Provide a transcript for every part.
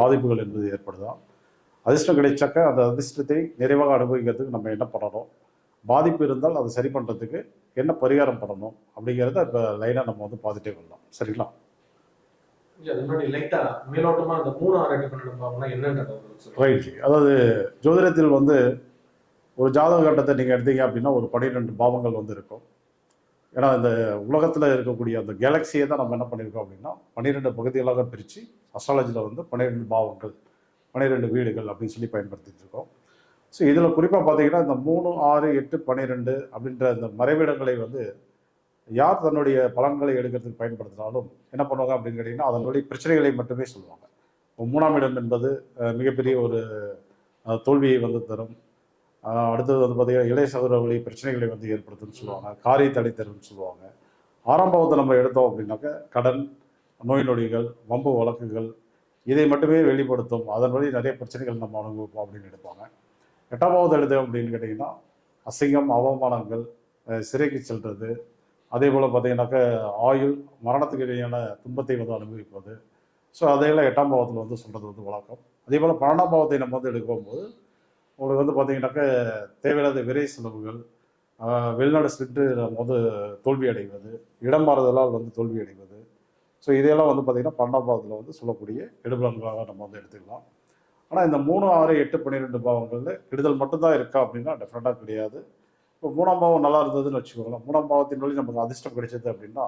பாதிப்புகள் என்பது ஏற்படுதா அதிர்ஷ்டம் கிடைச்சாக்க அந்த அதிர்ஷ்டத்தை நிறைவாக அனுபவிக்கிறதுக்கு நம்ம என்ன பண்ணணும்? பாதிப்பு இருந்தால் அதை சரி பண்ணுறதுக்கு என்ன பரிகாரம் பண்ணணும்? அப்படிங்கிறத இப்போ லைனாக நம்ம வந்து பார்த்துட்டே வரலாம். சரிங்களா. ரைட் அதாவது ஜோதிடத்தில் வந்து ஒரு ஜாதக கட்டத்தை நீங்கள் எடுத்தீங்க அப்படின்னா ஒரு பன்னிரெண்டு பாவங்கள் வந்து இருக்கும். ஏன்னா இந்த உலகத்தில் இருக்கக்கூடிய அந்த கேலக்சியை தான் நம்ம என்ன பண்ணியிருக்கோம் அப்படின்னா பன்னிரெண்டு பகுதிகளாக பிரித்து அஸ்ட்ராலஜியில் வந்து பன்னிரெண்டு பாவங்கள் பன்னிரெண்டு வீடுகள் அப்படின்னு சொல்லி பயன்படுத்திட்டு இருக்கோம். ஸோ இதில் குறிப்பாக பார்த்தீங்கன்னா இந்த மூணு ஆறு எட்டு பன்னிரெண்டு அப்படின்ற இந்த மறைவிடங்களை வந்து யார் தன்னுடைய பலன்களை எடுக்கிறதுக்கு பயன்படுத்தினாலும் என்ன பண்ணுவாங்க அப்படின்னு கேட்டிங்கன்னா அதனுடைய பிரச்சனைகளை மட்டுமே சொல்லுவாங்க. மூணாம் இடம் என்பது மிகப்பெரிய ஒரு தோல்வியை வந்து தரும். அடுத்தது வந்து பார்த்தீங்கன்னா இளைய சகோதர வழி பிரச்சனைகளை வந்து ஏற்படுத்தும்னு சொல்லுவாங்க. காரிய தடை தரும்னு சொல்லுவாங்க ஆரம்பத்தை நம்ம எடுத்தோம் அப்படின்னாக்க கடன் நோய் நொடிகள் வம்பு வழக்குகள் இதை மட்டுமே வெளிப்படுத்தும். அதன் வழி நிறைய பிரச்சனைகள் நம்ம அனுபவிப்போம் அப்படின்னு எடுப்பாங்க. எட்டாம் பாவத்தை எடுத்தோம் அப்படின்னு கேட்டிங்கன்னா அசிங்கம் அவமானங்கள் சிறைக்கு செல்வது அதே போல் பார்த்தீங்கன்னாக்க ஆயுள் மரணத்துக்கு இடையான துன்பத்தை வந்து அனுபவிப்பது. ஸோ அதையெல்லாம் எட்டாம் பாவத்தில் வந்து சொல்கிறது வந்து வழக்கம். அதே போல் பன்னெண்டாம் பாவத்தை நம்ம வந்து எடுக்கும்போது உங்களுக்கு வந்து பார்த்தீங்கன்னாக்க தேவையில்லாத விரை செலவுகள் வெளிநாடு சென்று நம்ம வந்து தோல்வி அடைவது இடம் மாறுதலால் வந்து தோல்வி அடைவது. ஸோ இதையெல்லாம் வந்து பார்த்தீங்கன்னா பன்னெண்டாம் பாவத்தில் வந்து சொல்லக்கூடிய எடுபலன்களாக நம்ம வந்து எடுத்துக்கலாம். ஆனால் இந்த மூணு ஆறு எட்டு பன்னிரெண்டு பாவங்களில் கெடுதல் மட்டும்தான் இருக்கா அப்படின்னா டெஃபினட்டாக கிடையாது. இப்போ மூணாம் பாவம் நல்லா இருந்ததுன்னு வச்சுக்கோங்களேன். மூணாம் பாவத்தின் வழி நமக்கு அதிர்ஷ்டம் கிடைச்சது அப்படின்னா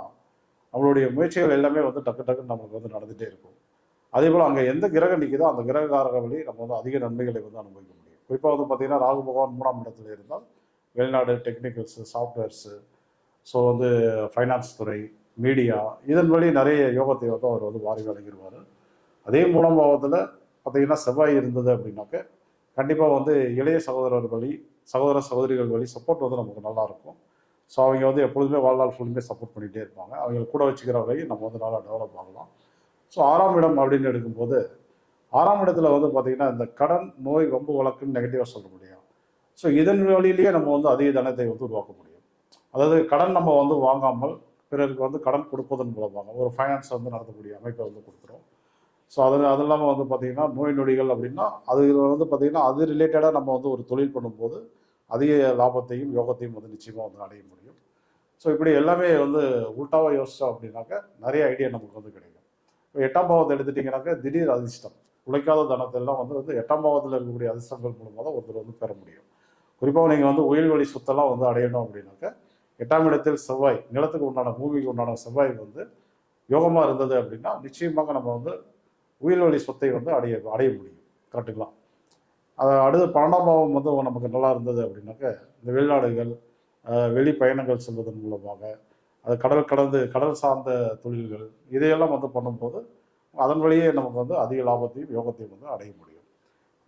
நம்மளுடைய முயற்சிகள் எல்லாமே வந்து டக்கு டக்குன்னு நமக்கு வந்து நடந்துகிட்டே இருக்கும். அதே போல் அங்கே எந்த கிரகம் நிற்கிதோ அந்த கிரககாரக வழி நம்ம வந்து அதிக நன்மைகளை வந்து அனுபவிக்கணும் குறிப்பாக வந்து பார்த்தீங்கன்னா ராகு பகவான் மூணாம் இடத்துல இருந்தால் வெளிநாடு டெக்னிக்கல்ஸு சாஃப்ட்வேர்ஸு ஸோ வந்து ஃபைனான்ஸ் துறை மீடியா இதன் வழி நிறைய யோகத்தை வந்து அவர் வந்து வாரி வழங்கிடுவார். அதே மூணாம் பாவத்தில் பார்த்தீங்கன்னா செவ்வாய் இருந்தது அப்படின்னாக்க கண்டிப்பாக வந்து இளைய சகோதரர் வழி சகோதர சகோதரிகள் வழி சப்போர்ட் வந்து நமக்கு நல்லாயிருக்கும் ஸோ அவங்க வந்து எப்பொழுதுமே வாழ்நாள் ஃபுல்லுமே சப்போர்ட் பண்ணிகிட்டே இருப்பாங்க. அவங்க கூட வச்சுக்கிற வரையும் நம்ம வந்து நல்லா டெவலப் ஆகலாம். ஸோ ஆறாம் இடம் அப்படின்னு எடுக்கும்போது ஆறாம் இடத்துல வந்து பார்த்தீங்கன்னா இந்த கடன் நோய் வம்பு வழக்குன்னு நெகட்டிவாக சொல்ல முடியும். ஸோ இதன் வழியிலேயே நம்ம வந்து அதிக தனத்தை வந்து உருவாக்க முடியும். அதாவது கடன் நம்ம வந்து வாங்காமல் பிறருக்கு வந்து கடன் கொடுப்பதன் மூலமாக ஒரு ஃபைனான்ஸ் வந்து நடத்தக்கூடிய அமைப்பை வந்து கொடுக்குறோம். ஸோ அது அது இல்லாமல் வந்து பார்த்திங்கன்னா நோய் நொடிகள் அப்படின்னா அது வந்து பார்த்திங்கன்னா அது ரிலேட்டடாக நம்ம வந்து ஒரு தொழில் பண்ணும்போது அதிக லாபத்தையும் யோகத்தையும் வந்து நிச்சயமாக வந்து அடைய முடியும். ஸோ இப்படி எல்லாமே வந்து உல்ட்டாவாக யோசித்தோம் அப்படின்னாக்க நிறைய ஐடியா நமக்கு வந்து கிடைக்கும். இப்போ எட்டாம் பாவத்தை எடுத்துட்டிங்கனாக்க திடீர் அதிர்ஷ்டம். உழைக்காத தனத்தெல்லாம் வந்து வந்து எட்டாம் பாவத்தில் இருக்கக்கூடிய அதிர்ஷ்டங்கள் மூலமாக தான் ஒருத்தர் வந்து பெற முடியும். குறிப்பாக நீங்கள் வந்து உயிர் வழி சொத்தெல்லாம் வந்து அடையணும் அப்படின்னாக்க எட்டாம் இடத்தில் செவ்வாய் நிலத்துக்கு உண்டான பூமிக்கு உண்டான செவ்வாய் வந்து யோகமாக இருந்தது அப்படின்னா நிச்சயமாக நம்ம வந்து உயிர் வழி சொத்தை வந்து அடைய அடைய முடியும். கரெக்டுங்களா அதை அடுத்து பன்னெண்டாம் பாவம் வந்து நமக்கு நல்லா இருந்தது அப்படின்னாக்க இந்த வெளிநாடுகள் வெளி பயணங்கள் செல்வதன் மூலமாக அது கடல் கடந்து கடல் சார்ந்த தொழில்கள் இதையெல்லாம் வந்து பண்ணும்போது அதன் வழியே நமக்கு வந்து அதிக லாபத்தையும் யோகத்தையும் வந்து அடைய முடியும்.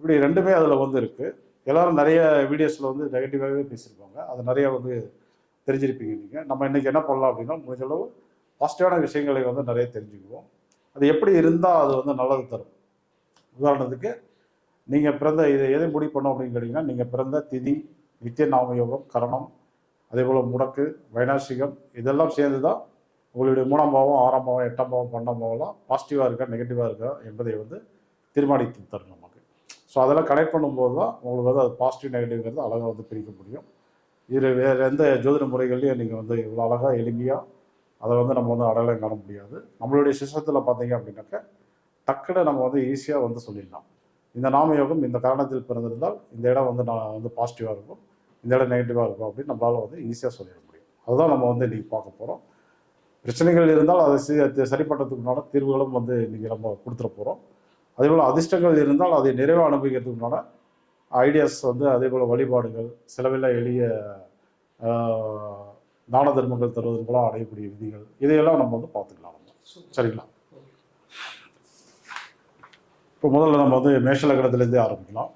இப்படி ரெண்டுமே அதில் வந்து இருக்குது எல்லோரும் நிறைய வீடியோஸில் வந்து நெகட்டிவாகவே பேசியிருப்பாங்க. அது நிறைய வந்து தெரிஞ்சிருப்பீங்க நீங்கள் நம்ம இன்றைக்கி என்ன பண்ணலாம் அப்படின்னா முடிஞ்ச அளவு பாசிட்டிவான விஷயங்களை வந்து நிறைய தெரிஞ்சுக்குவோம். அது எப்படி இருந்தால் அது வந்து நல்லது தரும். உதாரணத்துக்கு நீங்கள் பிறந்த இதை எதை முடிவு பண்ணோம் அப்படின்னு கேட்டிங்கன்னா நீங்கள் பிறந்த திதி நித்திய நாமயோகம் கரணம் அதே போல் முடக்கு வைனாசிகம் இதெல்லாம் சேர்ந்து தான் உங்களுடைய மூணாம் பாவம் ஆறாம் பாவம் எட்டாம் பாவம் பன்னெண்டாம் பாவம்லாம் பாசிட்டிவாக இருக்கா நெகட்டிவாக இருக்கா என்பதை வந்து தீர்மானித்து தரும் நமக்கு. ஸோ அதெல்லாம் கனெக்ட் பண்ணும்போது தான் உங்களுக்கு வந்து அது பாசிட்டிவ் நெகட்டிவ்ங்கிறது அழகாக வந்து பிரிக்க முடியும். இது வேறு எந்த ஜோதிட முறைகள்லையும் நீங்கள் வந்து இவ்வளோ அழகாக எளிமையாக அதை வந்து நம்ம வந்து அடையாளம் காண முடியாது. நம்மளுடைய சிஸ்டத்தில் பார்த்தீங்க அப்படின்னாக்க டக்குன்னு நம்ம வந்து ஈஸியாக வந்து சொல்லிடலாம். இந்த நாமயோகம் இந்த காரணத்தில் பிறந்திருந்தால் இந்த இடம் வந்து நான் வந்து பாசிட்டிவாக இருக்கும் இந்த இடம் நெகட்டிவாக இருக்கும் அப்படின்னு நம்மளால் வந்து ஈஸியாக சொல்லிட முடியும். அதுதான் நம்ம வந்து இன்றைக்கி பார்க்க போகிறோம் பிரச்சனைகள் இருந்தால் அதை சரி பண்ணுறதுக்குண்டான தீர்வுகளும் வந்து இன்றைக்கி நம்ம கொடுத்துட போகிறோம் அதே போல் அதிர்ஷ்டங்கள் இருந்தால் அதை நிறைவாக அனுபவிக்கிறதுக்குண்டான ஐடியாஸ் வந்து அதே போல் வழிபாடுகள் செலவில்லா எளிய தான தர்மங்கள் தருவதன் மூலம் அடையக்கூடிய விதிகள் இதையெல்லாம் நம்ம வந்து பார்த்துக்கலாம் நம்ம. சரிங்களா? இப்போ முதல்ல நம்ம வந்து மேஷ லக்னத்திலேருந்தே ஆரம்பிக்கலாம்.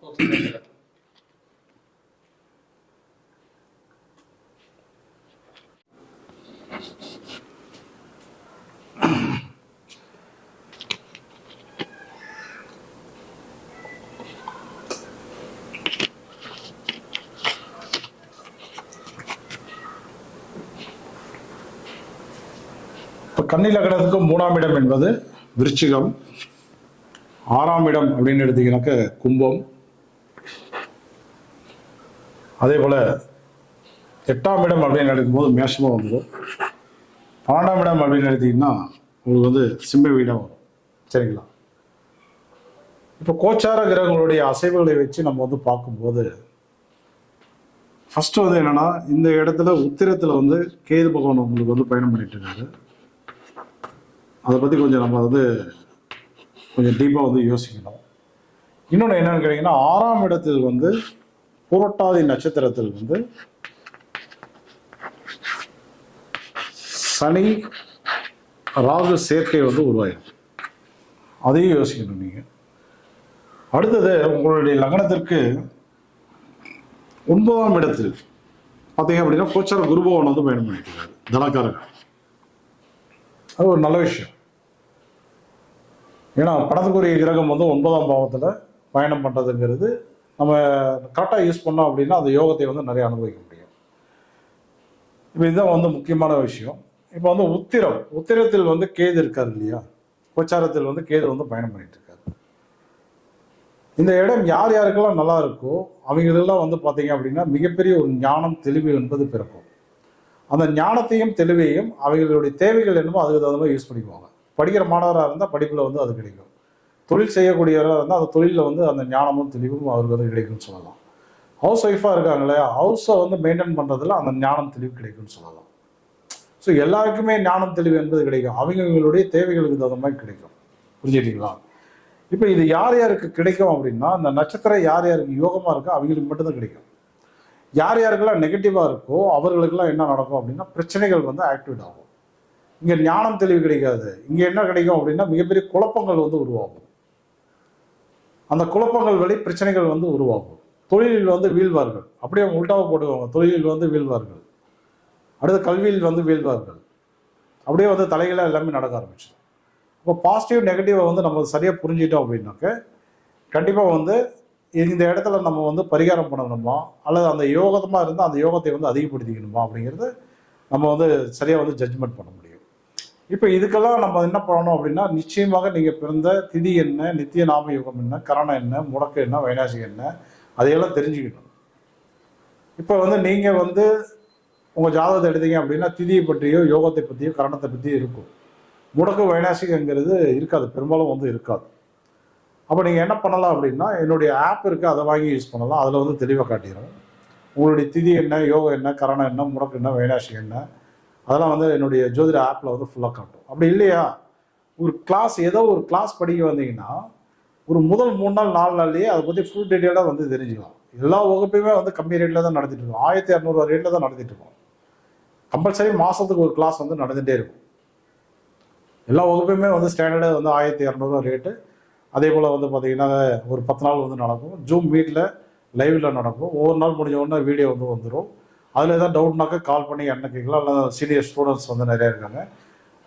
ஓகே கன்னி லக்னத்துக்கு மூணாம் இடம் என்பது விருச்சிகம். ஆறாம் இடம் அப்படின்னு எடுத்தீங்கன்னாக்க கும்பம். அதே போல் எட்டாம் இடம் அப்படின்னு எடுக்கும்போது மேஷமாக வந்துடும் பன்னெண்டாம் இடம் அப்படின்னு எடுத்தீங்கன்னா உங்களுக்கு வந்து சிம்ம வீடம் வரும். சரிங்களா? இப்போ கோச்சார கிரகங்களுடைய அசைவுகளை வச்சு நம்ம வந்து பார்க்கும்போது ஃபஸ்ட்டு வந்து என்னென்னா இந்த இடத்துல உத்திரத்தில் வந்து கேது பகவான் உங்களுக்கு வந்து பயணம் பண்ணிட்டு இருக்காரு. அதை பற்றி கொஞ்சம் நம்ம வந்து கொஞ்சம் டீப்பாக வந்து யோசிக்கணும். இன்னொன்று என்னன்னு கேட்டிங்கன்னா ஆறாம் இடத்தில் வந்து புரட்டாதி நட்சத்திரத்தில் வந்து சனி ராகு சேர்க்கை வந்து உருவாயிருக்கு. அதையும் யோசிக்கணும் நீங்கள் அடுத்தது உங்களுடைய லக்னத்திற்கு ஒன்பதாம் இடத்தில் பார்த்தீங்க அப்படின்னா கோச்சார குருபவன் வந்து பயணம் பண்ணிட்டு இருக்காரு. தனக்காரர்கள் அது ஒரு நல்ல விஷயம். ஏன்னா படத்துக்குரிய கிரகம் வந்து ஒன்பதாம் பாவத்தில் பயணம் பண்ணுறதுங்கிறது நம்ம கரெக்டாக யூஸ் பண்ணோம் அப்படின்னா அந்த யோகத்தை வந்து நிறைய அனுபவிக்க முடியும். இப்போ இதுதான் வந்து முக்கியமான விஷயம். இப்போ வந்து உத்திரம் உத்திரத்தில் வந்து கேது இருக்கார் இல்லையா? உபச்சாரத்தில் வந்து கேது வந்து பயணம் பண்ணிட்டு இருக்காரு. இந்த இடம் யார் யாருக்கெல்லாம் நல்லா இருக்கோ அவங்களெல்லாம் வந்து பார்த்தீங்க அப்படின்னா மிகப்பெரிய ஒரு ஞானம் தெளிவு என்பது பிறக்கும். அந்த ஞானத்தையும் தெளிவையும் அவங்களுடைய தேவைகள் என்னமோ அதுக்கு தகுந்த மாதிரி யூஸ் பண்ணிக்குவாங்க. படிக்கிற மாணவராக இருந்தால் படிப்பில் வந்து அது கிடைக்கும். தொழில் செய்யக்கூடியவராக இருந்தால் அந்த தொழிலில் வந்து அந்த ஞானமும் தெளிவும் அவருக்கு வந்து கிடைக்கும்னு சொல்லலாம். ஹவுஸ் ஒய்ஃபாக இருக்காங்க இல்லையா? ஹவுஸை வந்து மெயின்டைன் பண்ணுறதுல அந்த ஞானம் தெளிவு கிடைக்கும்னு சொல்லலாம். ஸோ எல்லாருக்குமே ஞானம் தெளிவு என்பது கிடைக்கும். அவங்கவுங்களுடைய தேவைகளுக்கு தகுந்த மாதிரி கிடைக்கும். புரிஞ்சுக்கிட்டீங்களா? இப்போ இது யார் யாருக்கு கிடைக்கும் அப்படின்னா அந்த நட்சத்திரம் யார் யாருக்கு யோகமாக இருக்கோ அவங்களுக்கு மட்டும்தான் கிடைக்கும். யார் யாருக்கெல்லாம் நெகட்டிவாக இருக்கோ அவர்களுக்கெல்லாம் என்ன நடக்கும் அப்படின்னா பிரச்சனைகள் வந்து ஆக்டிவேட் ஆகும். இங்கே ஞானம் தெளிவு கிடைக்காது. இங்கே என்ன கிடைக்கும் அப்படின்னா மிகப்பெரிய குழப்பங்கள் வந்து உருவாகும். அந்த குழப்பங்கள் வழி பிரச்சனைகள் வந்து உருவாகும். தொழிலில் வந்து வீழ்வார்கள். அப்படியே அவங்க உள்டாவை போடுவாங்க. தொழிலில் வந்து வீழ்வார்கள். அடுத்து கல்வியில் வந்து வீழ்வார்கள். அப்படியே வந்து தலைகளாக எல்லாமே நடக்க ஆரம்பிச்சிடும். இப்போ பாசிட்டிவ் நெகட்டிவை வந்து நம்ம சரியாக புரிஞ்சிட்டோம் அப்படின்னாக்க கண்டிப்பாக வந்து இந்த இடத்துல நம்ம வந்து பரிகாரம் பண்ணணுமா? அல்லது அந்த யோகமாக இருந்தால் அந்த யோகத்தை வந்து அதிகப்படுத்திக்கணுமா? அப்படிங்கிறது நம்ம வந்து சரியாக வந்து ஜட்ஜ்மெண்ட் பண்ண முடியும். இப்போ இதுக்கெல்லாம் நம்ம என்ன பண்ணணும் அப்படின்னா நிச்சயமாக நீங்கள் பிறந்த திதி என்ன நித்திய நாம யோகம் என்ன கரணம் என்ன முடக்கு என்ன வைனாசிகம் என்ன அதையெல்லாம் தெரிஞ்சுக்கணும். இப்போ வந்து நீங்கள் வந்து உங்கள் ஜாதகத்தை எடுத்தீங்க அப்படின்னா திதியை பற்றியோ யோகத்தை பற்றியோ கரணத்தை பற்றியோ இருக்கும். முடக்கு வைனாசிகங்கிறது இருக்காது. பெரும்பாலும் வந்து இருக்காது. அப்போ நீங்கள் என்ன பண்ணலாம் அப்படின்னா என்னுடைய ஆப் இருக்குது அதை வாங்கி யூஸ் பண்ணலாம். அதில் வந்து தெளிவாக காட்டிடும் உங்களுடைய திதி என்ன யோகம் என்ன கரணம் என்ன முடக்கு என்ன வைனாசி என்ன அதெல்லாம் வந்து என்னுடைய ஜோதிட ஆப்பில் வந்து ஃபுல்லாக காட்டும். அப்படி இல்லையா? ஒரு கிளாஸ் ஏதோ ஒரு கிளாஸ் படிக்க வந்தீங்கன்னா ஒரு முதல் மூணு நாள் நாலு நாள்லேயே அதை பற்றி ஃபுல் டீட்டெயிலாக வந்து தெரிஞ்சுக்கலாம். எல்லா வகுப்பையுமே வந்து கம்மி ரேட்டில் தான் நடத்திட்டு இருக்கோம். ஆயிரத்தி இரநூறுவா ரேட்டில் தான் நடத்திட்டு இருக்கோம். கம்பல்சரி மாதத்துக்கு ஒரு கிளாஸ் வந்து நடந்துகிட்டே இருக்கும். எல்லா வகுப்பையுமே வந்து ஸ்டாண்டர்டாக வந்து ஆயிரத்தி இரநூறுவா ரேட்டு அதே போல் வந்து பார்த்தீங்கன்னா ஒரு பத்து நாள் வந்து நடக்கும். ஜூம் மீட்டில் லைவில் நடக்கும். ஒவ்வொரு நாள் முடிஞ்ச உடனே வீடியோ வந்து வந்துடும் அதில் ஏதாவது டவுட்னாக்கா கால் பண்ணி என்ன கேட்கலாம். இல்லை சீனியர் ஸ்டூடெண்ட்ஸ் வந்து நிறையா இருக்காங்க.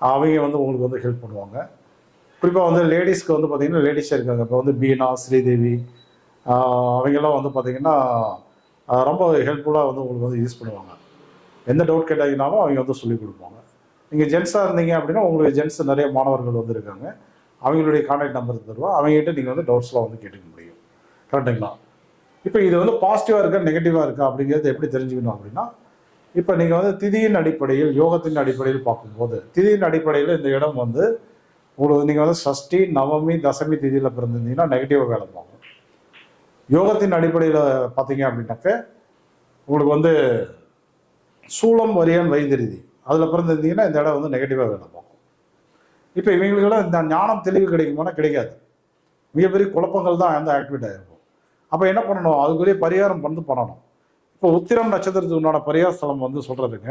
அவங்க வந்து உங்களுக்கு வந்து ஹெல்ப் பண்ணுவாங்க. குறிப்பாக வந்து லேடிஸ்க்கு வந்து பார்த்தீங்கன்னா லேடிஸாக இருக்காங்க. இப்போ வந்து பீனா ஸ்ரீதேவி அவங்கெல்லாம் வந்து பார்த்தீங்கன்னா ரொம்ப ஹெல்ப்ஃபுல்லாக வந்து உங்களுக்கு வந்து யூஸ் பண்ணுவாங்க. எந்த டவுட் கேட்டாங்கனாலும் அவங்க வந்து சொல்லிக் கொடுப்பாங்க. நீங்கள் ஜென்ஸாக இருந்தீங்க அப்படின்னா உங்களுக்கு ஜென்ஸ் நிறைய மாணவர்கள் வந்து இருக்காங்க. அவங்களுடைய கான்டாக்ட் நம்பர் தருவோம் அவங்ககிட்ட நீங்கள் வந்து டவுட்ஸ்லாம் வந்து கேட்டுக்க முடியும். கரெக்டுங்களா இப்போ இது வந்து பாசிட்டிவாக இருக்கா நெகட்டிவாக இருக்கா அப்படிங்கிறது எப்படி தெரிஞ்சுக்கணும் அப்படின்னா இப்போ நீங்கள் வந்து திதியின் அடிப்படையில் யோகத்தின் அடிப்படையில் பார்க்கும்போது திதியின் அடிப்படையில் இந்த இடம் வந்து உங்களுக்கு நீங்கள் வந்து சஷ்டி நவமி தசமி திதியில் பிறந்திருந்தீங்கன்னா நெகட்டிவாக வேலை பார்க்கும். யோகத்தின் அடிப்படையில் பார்த்தீங்க அப்படின்னாக்க உங்களுக்கு வந்து சூளம் வரியான் வைத்திருதி அதில் பிறந்திருந்தீங்கன்னா இந்த இடம் வந்து நெகட்டிவாக வேலை பார்க்கும். இப்போ இவங்களுக்கெல்லாம் இந்த ஞானம் தெளிவு கிடைக்குமானா கிடைக்காது. மிகப்பெரிய குழப்பங்கள் தான் வந்து ஆக்டிவேட் ஆகிருக்கும் அப்போ என்ன பண்ணணும்? அதுக்குரிய பரிகாரம் வந்து பண்ணணும். இப்போ உத்திரம் நட்சத்திரத்துக்கு உண்டான பரிகார ஸ்தலம் வந்து சொல்கிறதுங்க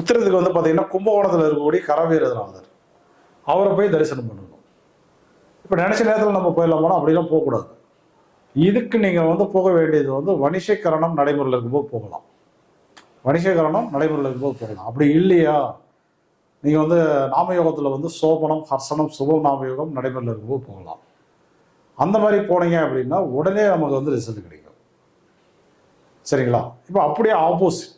உத்திரத்துக்கு வந்து பார்த்தீங்கன்னா கும்பகோணத்தில் இருக்கக்கூடிய கரவீரநாதர் அவரை போய் தரிசனம் பண்ணணும். இப்போ நினச்ச நேரத்தில் நம்ம போயிடலாமோனா? அப்படிலாம் போகக்கூடாது. இதுக்கு நீங்கள் வந்து போக வேண்டியது வந்து வணிஷக்கரணம் நடைமுறையில் இருக்கும்போது போகலாம். வணிஷகரணம் நடைமுறையில் இருக்கும்போது போகலாம். அப்படி இல்லையா? நீங்கள் வந்து நாமயோகத்தில் வந்து சோபனம் ஹர்சனம் சுபம் நாமயோகம் நடைமுறையில் இருக்கும்போது போகலாம். அந்த மாதிரி போனீங்க அப்படின்னா உடனே நமக்கு வந்து ரிசல்ட் கிடைக்கும். சரிங்களா? இப்போ அப்படியே ஆப்போசிட்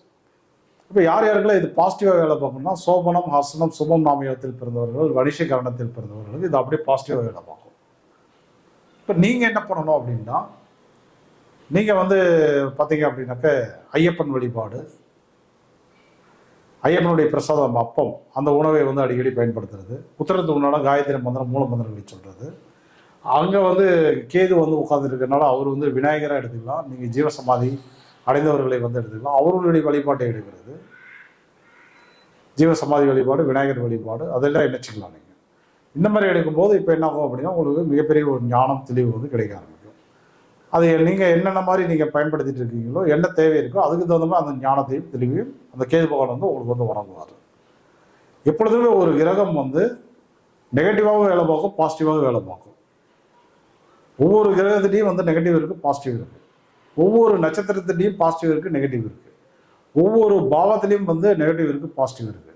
இப்போ யார் யாருக்கெல்லாம் இது பாசிட்டிவாக வேலை பார்க்கணும்னா சோபனம் ஹசனம் சுபம் நாமயத்தில் பிறந்தவர்கள் வணிஷ கரணத்தில் பிறந்தவர்கள் இது அப்படியே பாசிட்டிவாக வேலை பார்க்கும். இப்போ நீங்கள் என்ன பண்ணணும் அப்படின்னா நீங்கள் வந்து பார்த்தீங்க அப்படின்னாக்க ஐயப்பன் வழிபாடு ஐயப்பனுடைய பிரசாதம் அப்பம் அந்த உணவை வந்து அடிக்கடி பயன்படுத்துறது. உத்தரத்துக்கு முன்னாடி காயத்ரி மந்திரம் மூல மந்திரங்களை சொல்கிறது அங்கே வந்து கேது வந்து உட்காந்துருக்கனால அவர் வந்து விநாயகராக எடுத்துக்கலாம். நீங்கள் ஜீவசமாதி அடைந்தவர்களை வந்து எடுத்துக்கலாம். அவர்களுடைய வழிபாட்டை எடுக்கிறது. ஜீவசமாதி வழிபாடு விநாயகர் வழிபாடு அதெல்லாம் இணைச்சிக்கலாம் நீங்கள் இந்த மாதிரி எடுக்கும்போது இப்போ என்ன ஆகும் அப்படின்னா உங்களுக்கு மிகப்பெரிய ஒரு ஞானம் தெளிவு வந்து கிடைக்க ஆரம்பிக்கும். அது நீங்கள் என்னென்ன மாதிரி நீங்கள் பயன்படுத்திட்டு இருக்கீங்களோ என்ன தேவை இருக்கோ அதுக்கு தகுந்த மாதிரி அந்த ஞானத்தையும் தெளிவையும் அந்த கேது பகவான் வந்து உங்களுக்கு வந்து வழங்குவார். எப்பொழுதுமே ஒரு கிரகம் வந்து நெகட்டிவாகவும் வேலை பார்க்கும் பாசிட்டிவாகவும் வேலை பார்க்கும். ஒவ்வொரு கிரகத்திலையும் வந்து நெகட்டிவ் இருக்குது பாசிட்டிவ் இருக்குது ஒவ்வொரு நட்சத்திரத்திலையும் பாசிட்டிவ் இருக்குது நெகட்டிவ் இருக்குது ஒவ்வொரு பாவத்திலையும் வந்து நெகட்டிவ் இருக்குது பாசிட்டிவ் இருக்குது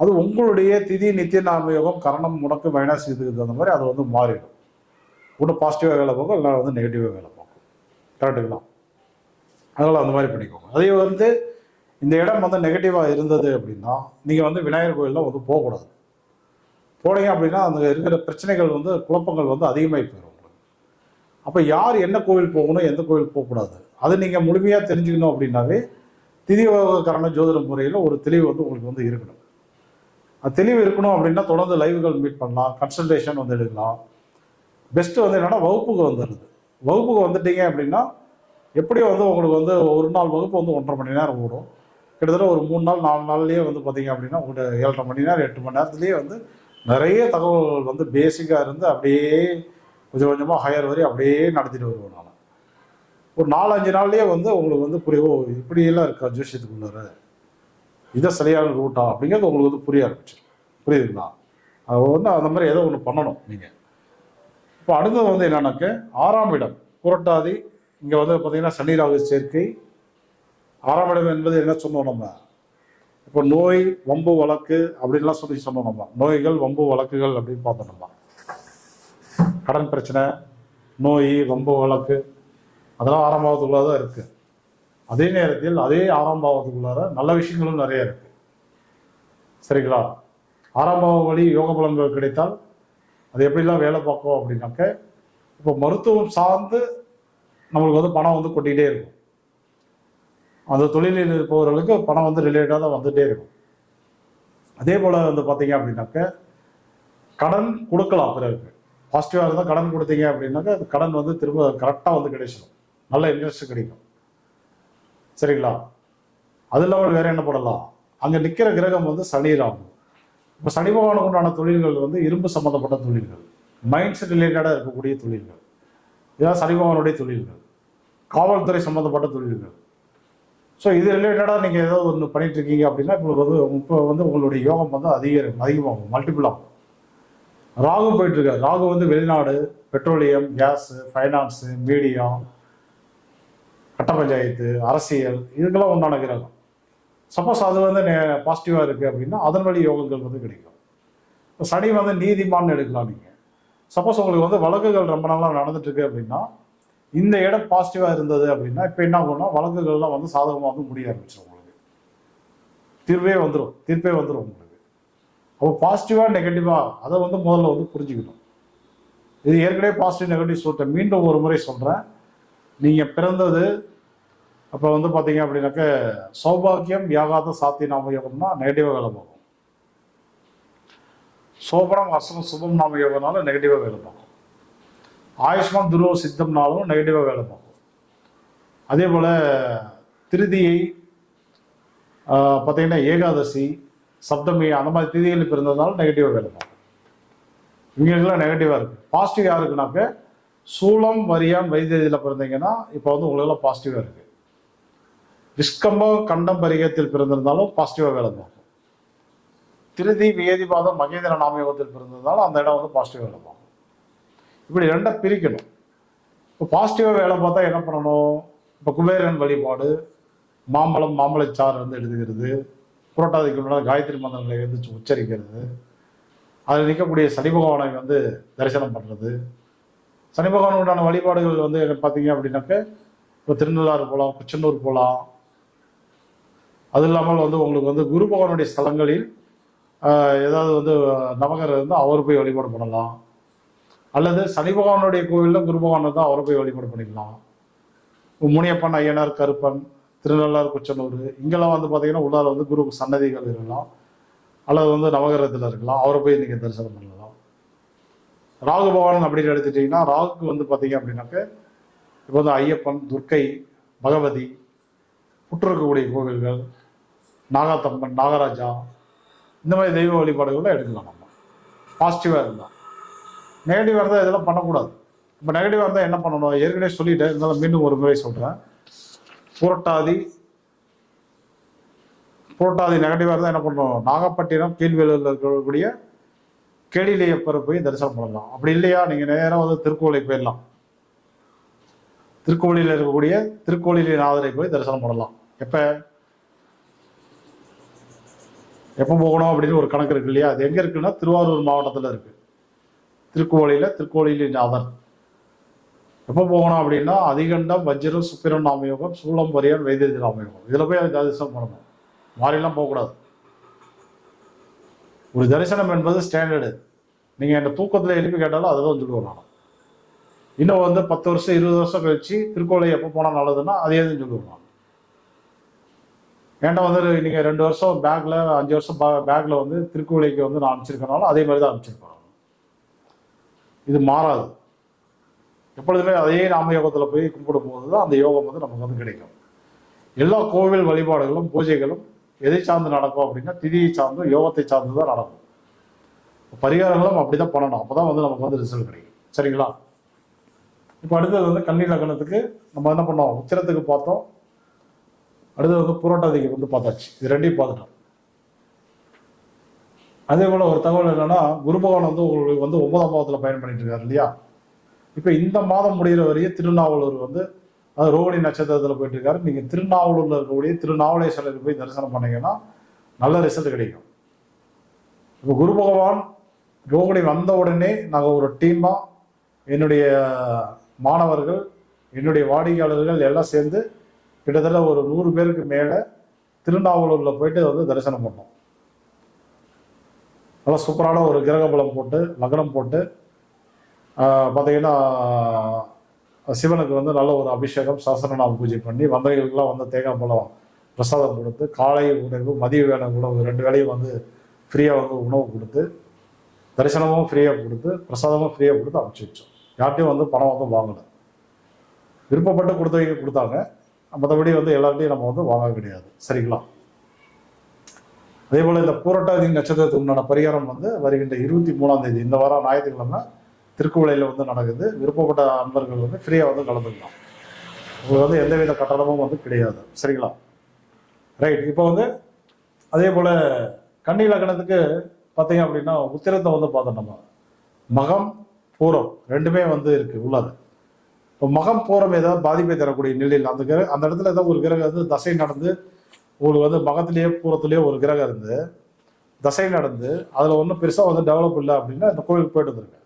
அது உங்களுடைய திதி நித்திய நாமயோகம் கரணம் முடக்கு மைனஸ் இதுக்கு தகுந்த மாதிரி அது வந்து மாறிடும். ஒன்று பாசிட்டிவாக வேலை பார்க்கும் இல்லை வந்து நெகட்டிவாக வேலை பார்க்கும். கரெக்டுங்களா அதனால் அந்த மாதிரி பண்ணிக்கோங்க. அதே வந்து இந்த இடம் வந்து நெகட்டிவாக இருந்தது அப்படின்னா நீங்கள் வந்து விநாயகர் கோயிலில் வந்து போகக்கூடாது. போனீங்க அப்படின்னா அந்த இருக்கிற பிரச்சனைகள் வந்து குழப்பங்கள் வந்து அதிகமாகி போயிடும் உங்களுக்கு. அப்போ யார் என்ன கோவில் போகணும் எந்த கோவில் போகக்கூடாது? அது நீங்கள் முழுமையாக தெரிஞ்சுக்கணும் அப்படின்னாவே கரண ஜோதிட முறையில் ஒரு தெளிவு வந்து உங்களுக்கு வந்து இருக்கணும். தெளிவு இருக்கணும் அப்படின்னா தொடர்ந்து லைவுகள் மீட் பண்ணலாம் கன்சல்டேஷன் வந்து எடுக்கலாம். பெஸ்ட்டு வந்து என்னென்னா வகுப்புக்கு வந்துடுது வகுப்புக்கு வந்துட்டீங்க அப்படின்னா எப்படியும் வந்து உங்களுக்கு வந்து ஒரு நாள் வகுப்பு வந்து ஒன்றரை மணி நேரம் ஓடும். கிட்டத்தட்ட ஒரு மூணு நாள் நாலு நாள்லேயே வந்து பார்த்தீங்க அப்படின்னா உங்களுக்கு ஏழரை மணி நேரம் எட்டு மணி நேரத்துலேயே வந்து நிறைய தகவல்கள் வந்து பேசிக்காக இருந்து அப்படியே கொஞ்சம் கொஞ்சமாக ஹையர் வரையும் அப்படியே நடத்திட்டு வருவோம் நான். ஒரு நாலஞ்சு நாள்லேயே வந்து உங்களுக்கு வந்து புரியவோ இப்படியெல்லாம் இருக்கா ஜோசியத்துக்குள்ளார இதை சரியான ரூட்டா அப்படிங்கிறது உங்களுக்கு வந்து புரிய ஆரம்பிச்சு புரியுதுங்களா? அது வந்து அந்த மாதிரி ஏதோ ஒன்று பண்ணணும் நீங்கள் இப்போ அடுத்தது வந்து என்னன்னாக்க ஆறாம் இடம் புரட்டாதி இங்கே வந்து பார்த்தீங்கன்னா சனி ராகு சேர்க்கை. ஆறாம் இடம் என்பது என்ன சொன்னோம் நம்ம? இப்போ நோய் வம்பு வழக்கு அப்படின்லாம் சொல்லி சொன்னோம் நம்ம. நோய்கள் வம்பு வழக்குகள் அப்படின்னு பார்த்தோம் நம்ம. கடன் பிரச்சனை நோய் வம்பு வழக்கு. அதெல்லாம் ஆறாம் உள்ளதாக இருக்குது அதே நேரத்தில் அதே ஆறாம் பாவத்துக்குள்ளார நல்ல விஷயங்களும் நிறைய இருக்கு. சரிங்களா? ஆறாம் பாவ வழி யோக பலன்கள் கிடைத்தால் அது எப்படிலாம் வேலை பார்க்கும் அப்படின்னாக்க இப்போ மருத்துவம் சார்ந்து நம்மளுக்கு வந்து பணம் வந்து கொட்டிகிட்டே இருக்கும். அந்த தொழிலில் இருப்பவர்களுக்கு பணம் வந்து ரிலேட்டாக தான் வந்துகிட்டே இருக்கும். அதே போல் வந்து பார்த்தீங்க அப்படின்னாக்க கடன் கொடுக்கலாம் பிறகு பாசிட்டிவாக இருந்தால் கடன் கொடுத்தீங்க அப்படின்னாக்கா அது கடன் வந்து திரும்ப கரெக்டாக வந்து கிடைச்சிடும் நல்ல இன்ட்ரெஸ்ட் கிடைக்கும். சரிங்களா? அது இல்லாமல் வேற என்ன பண்ணலாம்? அங்கே நிற்கிற கிரகம் வந்து சனி ராகு இப்போ சனி பகவானுக்கு உண்டான தொழில்கள் வந்து இரும்பு சம்மந்தப்பட்ட தொழில்கள். மைண்ட்ஸ் ரிலேட்டடாக இருக்கக்கூடிய தொழில்கள். இதெல்லாம் சனி பகவானுடைய தொழில்கள். காவல்துறை சம்மந்தப்பட்ட தொழில்கள். ஸோ இது ரிலேட்டடாக நீங்கள் ஏதோ ஒன்று பண்ணிட்டு இருக்கீங்க அப்படின்னா இப்போ வந்து இப்போ வந்து உங்களுடைய யோகம் வந்து அதிகம் அதிகமாகும் மல்டிபிள் ஆகும். ராகு போயிட்டுருக்காரு ராகு வந்து வெளிநாடு பெட்ரோலியம் கேஸு ஃபைனான்ஸு மீடியா கட்ட பஞ்சாயத்து அரசியல் இதுக்கெல்லாம் உண்டான கிரகம். சப்போஸ் அது வந்து பாசிட்டிவாக இருக்குது அப்படின்னா அதன் வழி யோகங்கள் வந்து கிடைக்கும். இப்போ சனி வந்து நீதிமான்னு எடுக்கலாம் நீங்கள் சப்போஸ் உங்களுக்கு வந்து வழக்குகள் ரொம்ப நாளாக நடந்துட்டுருக்கு அப்படின்னா இந்த இடம் பாசிட்டிவாக இருந்தது அப்படின்னா இப்போ என்ன ஆகும்னா வழக்குகள்லாம் வந்து சாதகமாக வந்து முடிய ஆரம்பிச்சிடும் உங்களுக்கு. தீர்வே வந்துடும் தீர்ப்பே வந்துடும் உங்களுக்கு. அப்போ பாசிட்டிவாக நெகட்டிவாக அதை வந்து முதல்ல வந்து புரிஞ்சுக்கணும். இது ஏற்கனவே பாசிட்டிவ் நெகட்டிவ் சொல்லிட்டேன். மீண்டும் ஒரு முறை சொல்கிறேன் நீங்கள் பிறந்தது அப்போ வந்து பார்த்தீங்க அப்படின்னாக்க சௌபாகியம் யாகாத சாத்தி நாமயோகம்னா நெகட்டிவாக வேலை பார்க்கும். சோபனம் அசனம் சுபம் நாம யோகம்னால நெகட்டிவாக வேலை பார்க்கும். ஆயுஷ்மான் துருவ சித்தம்னாலும் நெகட்டிவாக வேலை பார்க்கும். அதே போல் திருதியை பார்த்தீங்கன்னா ஏகாதசி சப்தமி அந்த மாதிரி திதியில் பிறந்ததுனால நெகட்டிவாக வேலை பார்க்கும். இவங்களுக்குலாம் நெகட்டிவாக இருக்குது பாசிட்டிவ் யாருக்குனாக்க சூளம் வரியான் வைத்தியதியில் பிறந்தீங்கன்னா இப்போ வந்து உங்களுக்கெல்லாம் பாசிட்டிவாக இருக்குது விஸ்கம்பம் கண்டம் பரிகத்தில் பிறந்திருந்தாலும் பாசிட்டிவாக வேலை பார்க்கும். திருதி வியதிபாதம் மகேந்திர நாமயோகத்தில் பிறந்திருந்தாலும் அந்த இடம் வந்து பாசிட்டிவாக வேலை பார்க்கும். இப்படி ரெண்டை பிரிக்கணும். இப்போ பாசிட்டிவாக வேலை பார்த்தா என்ன பண்ணணும்? இப்போ குபேரன் வழிபாடு மாம்பழம் மாம்பழச்சாறு வந்து எழுதுகிறது புரோட்டாதிக்கு முன்னாடி காயத்ரி மந்திரங்களை எழுந்து உச்சரிக்கிறது அதில் நிற்கக்கூடிய சனி பகவானை வந்து தரிசனம் பண்ணுறது சனி பகவானுக்கு உண்டான வழிபாடுகள் வந்து பார்த்தீங்க அப்படின்னாக்க இப்போ திருநள்ளாறு போகலாம் குச்சனூர் போகலாம் அது இல்லாமல் வந்து உங்களுக்கு வந்து குரு பகவானுடைய ஸ்தலங்களில் ஏதாவது வந்து நவகரம் இருந்தால் அவர் போய் வழிபாடு பண்ணலாம். அல்லது சனி பகவானுடைய கோவிலில் குரு பகவான் இருந்தால் அவரை போய் வழிபாடு பண்ணிக்கலாம். முனியப்பன் ஐயனார் கருப்பன் திருநள்ளார் குச்சனூர் இங்கெல்லாம் வந்து பார்த்தீங்கன்னா உள்ளார வந்து குரு சன்னதிகள் இருக்கலாம். அல்லது வந்து நவகிரகத்தில் இருக்கலாம். அவரை போய் நீங்கள் தரிசனம் பண்ணலாம். ராகு பகவான் அப்படின்னு எடுத்துட்டிங்கன்னா ராகுக்கு வந்து பார்த்தீங்க அப்படின்னாக்க இப்போ வந்து ஐயப்பன் துர்க்கை பகவதி புற்றிருக்கக்கூடிய கோவில்கள் நாகாத்தம்மன் நாகராஜா இந்த மாதிரி தெய்வ வழிபாடுகளை எடுக்கலாம் நம்ம. பாசிட்டிவாக இருந்தால் நெகட்டிவாக இருந்தால் இதெல்லாம் பண்ணக்கூடாது. இப்போ நெகட்டிவாக இருந்தால் என்ன பண்ணணும்? ஏற்கனவே சொல்லிட்டேன். இருந்தாலும் மீண்டும் ஒரு முறை சொல்கிறேன் புரட்டாதி புரட்டாதி நெகட்டிவாக இருந்தால் என்ன பண்ணணும்? நாகப்பட்டினம் கீழ்வேலூரில் இருக்கக்கூடிய கேளிலையப்பரை போய் தரிசனம் பண்ணலாம். அப்படி இல்லையா? நீங்கள் நேராக வந்து திருக்கோவிலை போயிடலாம். திருக்கோவிலில் இருக்கக்கூடிய திருக்கோவிலின் நாதரை போய் தரிசனம் பண்ணலாம். எப்போ? எப்போ போகணும் அப்படின்னு ஒரு கணக்கு இருக்கு இல்லையா? அது எங்கே இருக்குன்னா திருவாரூர் மாவட்டத்தில் இருக்கு. திருக்கோவிலில் திருக்கோவிலின் நாதர் எப்போ போகணும் அப்படின்னா அதிகண்டம் வஜ்ரம் சுப்பிரன் நாமயோகம் சூளம் வரியன் வைத்திய நாமயோகம் இதில் போய் தரிசனம் பண்ணணும். மாறிலாம் போகக்கூடாது. ஒரு தரிசனம் என்பது ஸ்டாண்டர்டு நீங்கள் என்னை தூக்கத்தில் எழுப்பி கேட்டாலும் அதை தான் சொல்லுவோம் நான் இன்னும் வந்து பத்து வருஷம் இருபது வருஷம் கழிச்சு திருக்கோளை எப்போ போனால் நல்லதுன்னா அதே தான் சொல்லுவோம் நான் ஏன்டா வந்து நீங்கள் ரெண்டு வருஷம் பேக்கில் அஞ்சு வருஷம் பேக்கில் வந்து திருக்கோளைக்கு வந்து நான் அனுப்பிச்சிருக்கனாலும் அதே மாதிரி தான் அனுப்பிச்சிருக்கோம் இது மாறாது. எப்பொழுதுமே அதே நாம யோகத்தில் போய் கும்பிடும் போது தான் அந்த யோகம் வந்து நமக்கு வந்து கிடைக்கும். எல்லா கோவில் வழிபாடுகளும் பூஜைகளும் எதை சார்ந்து நடக்கும் அப்படின்னா திதியை சார்ந்தும் யோகத்தை சார்ந்து தான் நடக்கும் பரிகாரங்களும் அப்படி தான் பண்ணணும். அப்போ தான் வந்து நமக்கு வந்து ரிசல்ட் கிடைக்கும். சரிங்களா? இப்போ அடுத்தது வந்து கன்னி லக்னத்துக்கு நம்ம என்ன பண்ணோம்? உச்சரத்துக்கு பார்த்தோம். அடுத்தது வந்து புரோட்டாதிக்கு வந்து பார்த்தாச்சு. இது ரெண்டையும் பார்த்துட்டோம். அதே போல் ஒரு தகவல் என்னன்னா குரு பகவான் வந்து உங்களுக்கு வந்து ஒன்பதாம் பாவத்தில் பயன் பண்ணிட்டு இருக்காரு இல்லையா? இப்போ இந்த மாதம் முடிகிற வரையும் திருநாவலூர் வந்து அது ரோஹிணி நட்சத்திரத்தில் போயிட்டு இருக்காரு நீங்கள் திருநாவலூரில் இருக்கக்கூடிய திருநாவலேஸ்வரருக்கு போய் தரிசனம் பண்ணீங்கன்னா நல்ல ரிசல்ட் கிடைக்கும். இப்போ குரு பகவான் ரோகிணி வந்த உடனே நாங்கள் ஒரு டீமாக என்னுடைய மாணவர்கள் என்னுடைய வாடிக்கையாளர்கள் எல்லாம் சேர்ந்து கிட்டத்தட்ட ஒரு நூறு பேருக்கு மேலே திருநாவலூரில் போயிட்டு வந்து தரிசனம் பண்ணோம். நல்லா சூப்பரான ஒரு கிரகபலம் போட்டு லக்னம் போட்டு பார்த்தீங்கன்னா சிவனுக்கு வந்து நல்ல ஒரு அபிஷேகம் சாசனநாம பூஜை பண்ணி வந்தவர்களுக்கெல்லாம் வந்து தேங்காய் பழம் பிரசாதம் கொடுத்து காலை உணவு மதிய வேலை உணவு ரெண்டு வேளையும் வந்து ஃப்ரீயாக வந்து உணவு கொடுத்து தரிசனமும் ஃப்ரீயாக கொடுத்து பிரசாதமும் ஃப்ரீயாக கொடுத்து அனுப்பிச்சி வச்சோம். யார்ட்டையும் வந்து பணம் வந்து வாங்கலை. விருப்பப்பட்டு கொடுத்தவங்க கொடுத்தாங்க. மற்றபடி வந்து எல்லார்ட்டையும் நம்ம வந்து வாங்க கிடையாது. சரிங்களா? அதே போல் இந்த பூரட்டாதி நட்சத்திரத்துக்கு உண்டான பரிகாரம் வந்து வருகின்ற இருபத்தி மூணாம் தேதி இந்த வாரம் ஞாயிற்றுக்கிழமை திருக்குவளையில் வந்து நடக்குது. விருப்பப்பட்ட அன்பர்கள் வந்து ஃப்ரீயாக வந்து கலந்துக்கலாம். உங்களுக்கு வந்து எந்தவித கட்டணமும் வந்து கிடையாது. சரிங்களா? ரைட் இப்போ வந்து அதே போல் கன்னி லக்னத்துக்கு பார்த்தீங்க அப்படின்னா உத்திரத்தை வந்து பார்த்தோம் நம்ம. மகம் பூரம் ரெண்டுமே வந்து இருக்குது உள்ளது இப்போ மகம் பூரம் ஏதாவது பாதிப்பை தரக்கூடிய நிலையில் அந்த கிரக அந்த இடத்துல ஏதாவது ஒரு கிரகம் வந்து தசை நடந்து உங்களுக்கு வந்து மகத்திலேயே பூரத்துலேயே ஒரு கிரகம் இருந்து தசை நடந்து அதில் ஒன்றும் பெருசாக வந்து டெவலப் இல்லை அப்படின்னா இந்த கோவிலுக்கு போயிட்டு வந்துருங்க.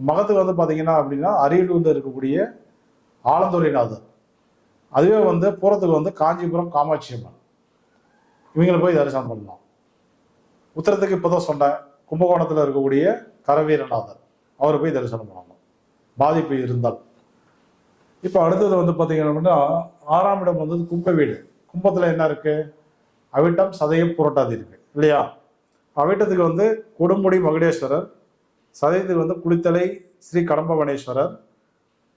மகத்துக்கு வந்து பார்த்தீங்கன்னா அப்படின்னா அரியலூரில் இருக்கக்கூடிய ஆலந்துறைநாதர் அதுவே வந்து பூரத்துக்கு வந்து காஞ்சிபுரம் காமாட்சி அம்மன். இவங்களை போய் தரிசனம் பண்ணலாம். உத்தரத்துக்கு இப்போதான் சொன்னேன். கும்பகோணத்தில் இருக்கக்கூடிய கரவீரநாதர். அவரை போய் தரிசனம் பண்ணணும். பாதிப்பு இருந்தால். இப்போ அடுத்தது வந்து பார்த்தீங்கன்னா அப்படின்னா ஆறாம் இடம் வந்து கும்ப வீடு. கும்பத்தில் என்ன இருக்கு? அவிட்டம் சதயம் புரட்டாதி இருக்கு. இல்லையா? அவிட்டத்துக்கு வந்து கொடுமுடி மகுடேஸ்வரர் சதயத்தில் வந்து குளித்தலை ஸ்ரீ கடம்பவனேஸ்வரர்.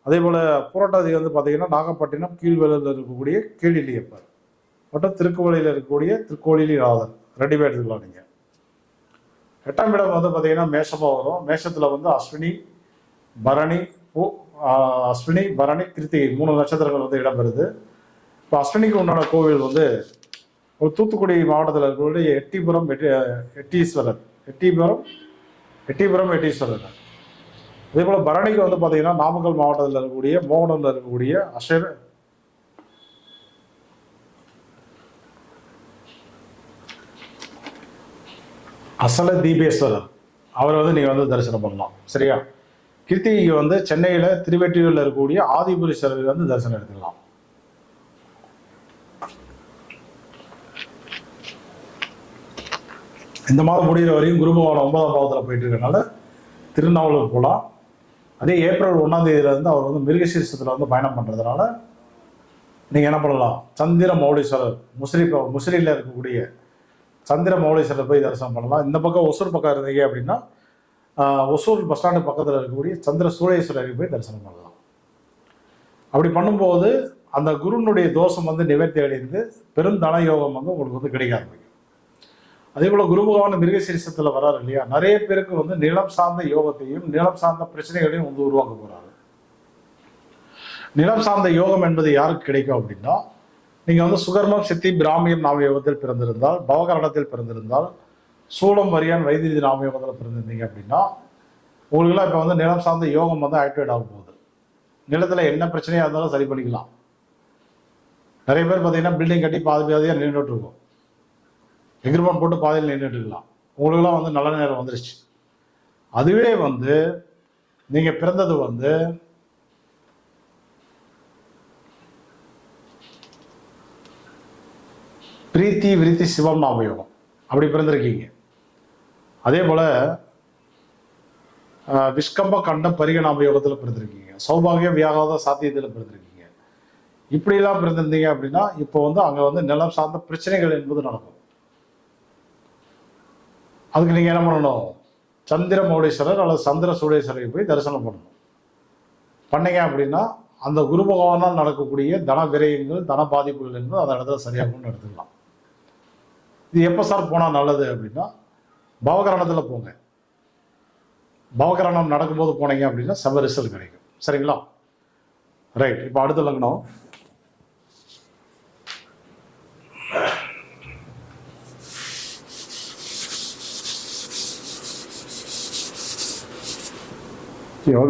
அதே போல் புரட்டாதி வந்து பார்த்தீங்கன்னா நாகப்பட்டினம் கீழ்வேலூரில் இருக்கக்கூடிய கீழிலியப்பர் மற்றும் திருக்குவளையில் இருக்கக்கூடிய திருக்கோளிலிநாதர் ரெண்டு பேர் எடுத்துக்கலாம் நீங்கள் எட்டாம் இடம் வந்து பார்த்தீங்கன்னா மேஷமாக வரும். மேஷத்தில் வந்து அஸ்வினி பரணி பூ அஸ்வினி பரணி கிருத்திகை மூணு நட்சத்திரங்கள் வந்து இடம்பெறுது. இப்போ அஸ்வினிக்கு உண்டான கோவில் வந்து ஒரு தூத்துக்குடி மாவட்டத்தில் இருக்கக்கூடிய எட்டிபுரம் எட்டி எட்டீஸ்வரர். எட்டிபுரம் எட்டிபுரம் எட்டீஸ்வரர் அதே போல் பரணிக்கு வந்து பார்த்தீங்கன்னா நாமக்கல் மாவட்டத்தில் இருக்கக்கூடிய மோகனத்தில் இருக்கக்கூடிய அஷர் அசல தீபேஸ்வரர். அவரை வந்து நீங்கள் வந்து தரிசனம் பண்ணலாம். சரியா? கிருத்திகைக்கு வந்து சென்னையில் திருவெற்றியூரில் இருக்கக்கூடிய ஆதிபுரீஸ்வரர் வந்து தரிசனம் எடுத்துக்கலாம். இந்த மாதம் முடிகிற வரையும் குருபவான ஒன்பதாம் பாவத்தில் போயிட்டு இருக்கனால திருநாவலூர் போகலாம். அதே ஏப்ரல் ஒன்றாம் தேதியிலேருந்து அவர் வந்து மிருகசீர்ஷத்தில் வந்து பயணம் பண்ணுறதுனால நீங்கள் என்ன பண்ணலாம்? சந்திர மௌலீஸ்வரர் முசிறி முசிறியில் இருக்கக்கூடிய சந்திர மௌலீஸ்வரர் போய் தரிசனம் பண்ணலாம். இந்த பக்கம் ஒசூர் பக்கம் இருந்தீங்க அப்படின்னா ஒசூர் பஸ் ஸ்டாண்டு பக்கத்தில் இருக்கக்கூடிய சந்திர சூழேஸ்வரருக்கு போய் தரிசனம் பண்ணலாம். அப்படி பண்ணும்போது அந்த குருனுடைய தோஷம் வந்து நிவர்த்தி அடைந்து பெரும் தன யோகம் வந்து உங்களுக்கு வந்து கிடைக்க ஆரம்பிக்கும். அதே போல் குரு பகவான் மிருகசீரிசத்தில் வராரு இல்லையா? நிறைய பேருக்கு வந்து நிலம் சார்ந்த யோகத்தையும் நிலம் சார்ந்த பிரச்சனைகளையும் வந்து உருவாக்க போறாரு. நிலம் சார்ந்த யோகம் என்பது யாருக்கு கிடைக்கும் அப்படின்னா நீங்க வந்து சுகர்மம் சித்தி பிராமியம் நாமயோகத்தில் பிறந்திருந்தால் பவகரணத்தில் பிறந்திருந்தால் சூளம் வரியான் வைத்திய நாமயோகத்தில் பிறந்திருந்தீங்க அப்படின்னா உங்களுக்குலாம் இப்போ வந்து நிலம் சார்ந்த யோகம் வந்து ஆக்டிவேட் ஆக போகுது. நிலத்தில் என்ன பிரச்சனையாக இருந்தாலும் சரி பண்ணிக்கலாம். நிறைய பேர் பார்த்தீங்கன்னா பில்டிங் கட்டி பாதி பாதியாக நின்றுட்டு இருக்கும். எக்ரிமெண்ட் போட்டு பாதையில் நின்றுட்டு இருக்கலாம் உங்களுக்குலாம் வந்து நல்ல நேரம் வந்துருச்சு. அதுவே வந்து நீங்கள் பிறந்தது வந்து பிரீத்தி விருத்தி சிவம் நாமயோகம் அப்படி பிறந்திருக்கீங்க. அதே போல் விஷ்கம்ப கண்ட பரிக நாமயோகத்தில் பிறந்திருக்கீங்க. சௌபாகியம் வியாகாத சாத்தியத்தில் பிறந்திருக்கீங்க. இப்படிலாம் பிறந்திருந்தீங்க அப்படின்னா இப்போ வந்து அங்கே வந்து நிலம் சார்ந்த பிரச்சனைகள் என்பது நடக்கும். அதுக்கு நீங்கள் என்ன பண்ணணும்? சந்திர மௌடீஸ்வரர் அல்லது சந்திர சூடேஸ்வரரை போய் தரிசனம் பண்ணணும். பண்ணீங்க அப்படின்னா அந்த குரு பகவானால் நடக்கக்கூடிய தன விரயங்கள் தன பாதிப்புகள் என்பது அந்த இடத்துல சரியாகும்னு எடுத்துக்கலாம். இது எப்போ சார் போனால் நல்லது அப்படின்னா பவகரணத்தில் போங்க. பவகரணம் நடக்கும்போது போனீங்க அப்படின்னா செம ரிசல்ட் கிடைக்கும். சரிங்களா? ரைட் இப்போ அடுத்த லக்னம் you know,